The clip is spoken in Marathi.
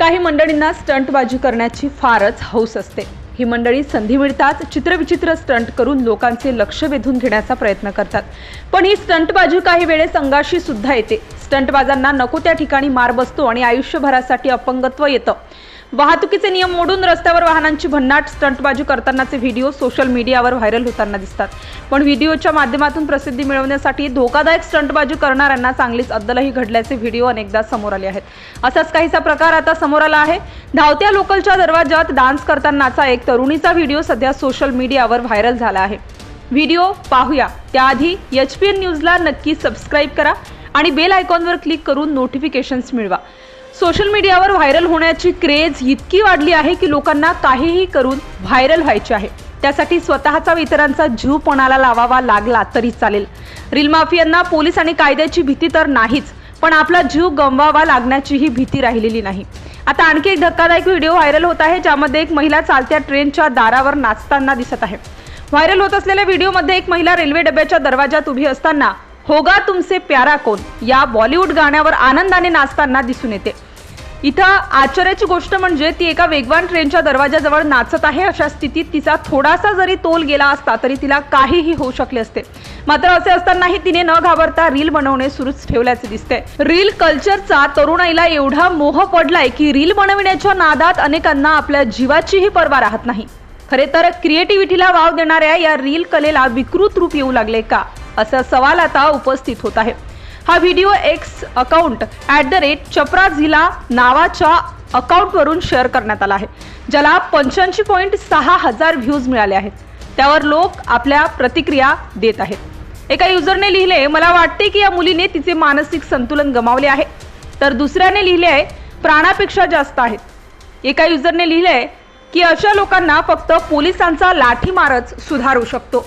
काही मंडळींना स्टंटबाजी करण्याची फारच हौस असते. ही मंडळी संधी मिळताच चित्रविचित्र स्टंट करून लोकांचे लक्ष वेधून घेण्याचा प्रयत्न करतात. पण ही स्टंटबाजी काही वेळेस अंगाशी सुद्धा येते. स्टंटबाजांना नको त्या ठिकाणी मार बसतो आणि आयुष्यभरासाठी अपंगत्व येतं. वाहतुकीचे नियम मोडून रस्त्यावर वाहनांची भन्नाट स्टंटबाजी करतानाचे व्हिडिओ सोशल मीडियावर व्हायरल होताना दिसतात. पण व्हिडिओच्या माध्यमातून प्रसिद्धी मिळवण्यासाठी धोकादायक स्टंटबाजी करणाऱ्यांना चांगलीच अद्दलही घडल्याचे व्हिडिओ अनेकदा समोर आले आहेत. असाच काहीसा प्रकार आता समोर आला आहे. धावत्या लोकलच्या दरवाजात डान्स करतानाचा एक तरुणीचा व्हिडिओ सध्या सोशल मीडियावर व्हायरल झाला आहे. व्हिडिओ पाहूया. त्याआधी एच पी एन न्यूजला नक्की सबस्क्राईब करा आणि बेल आयकॉनवर क्लिक करून नोटिफिकेशन्स मिळवा. सोशल मीडियावर व्हायरल होण्याची क्रेज इतकी वाढली आहे की लोकांना काहीही करून व्हायरल व्हायचे आहे. त्यासाठी स्वतःचा व इतरांचा जीव पणाला लावावा लागला तरी चालेल. रील माफियांना पोलीस आणि कायद्याची भीती तर नाहीच पण आपला जीव गमवावा लागण्याचीही भीती राहिलेली नाही. आता आणखी एक धक्कादायक व्हिडिओ व्हायरल होत आहे ज्यामध्ये एक महिला चालत्या ट्रेनच्या दारावर नाचताना दिसत आहे. व्हायरल होत असलेल्या व्हिडिओमध्ये एक महिला रेल्वे डब्याच्या दरवाजात उभी असताना होगा तुमसे प्यारा कोण? या बॉलिवूड गाण्यावर आनंदाने नाचताना दिसून येते. इथं आश्चर्याची गोष्ट म्हणजे ती एका वेगवान ट्रेनच्या दरवाजाजवळ नाचत आहे. अशा स्थितीत तिचा थोडासा जरी तोल गेला असता तरी तिला काहीही होऊ शकले असते. मात्र असे असतानाही तिने न घाबरता रील बनवणे सुरूच ठेवल्याचे दिसते रील कल्चरचा तरुणाईला एवढा मोह पडलाय की रील बनविण्याच्या नादात अनेकांना आपल्या जीवाचीही पर्वा राहत नाही. खरे तर क्रिएटिव्हिटीला वाव देणाऱ्या या रील कलेला विकृत रूप येऊ लागले का? असा सवाल आता उपस्थित होत आहे. हा video X account at the rate Chapra Zila नावाच्या अकाउंटवरून शेअर करण्यात आला आहे ज्याला पंच्याऐंशी पॉईंट सहा हजार व्ह्यूज मिळाले आहेत. त्यावर लोक आपल्या प्रतिक्रिया देत आहेत. एका युजरने लिहिले मला वाटते की या मुलीने तिचे मानसिक संतुलन गमावले आहे. तर दुसऱ्याने लिहिले आहे प्राणापेक्षा जास्त आहेत. एका युजरने लिहिले आहे की अशा लोकांना फक्त पोलिसांचा लाठीमारच सुधारू शकतो.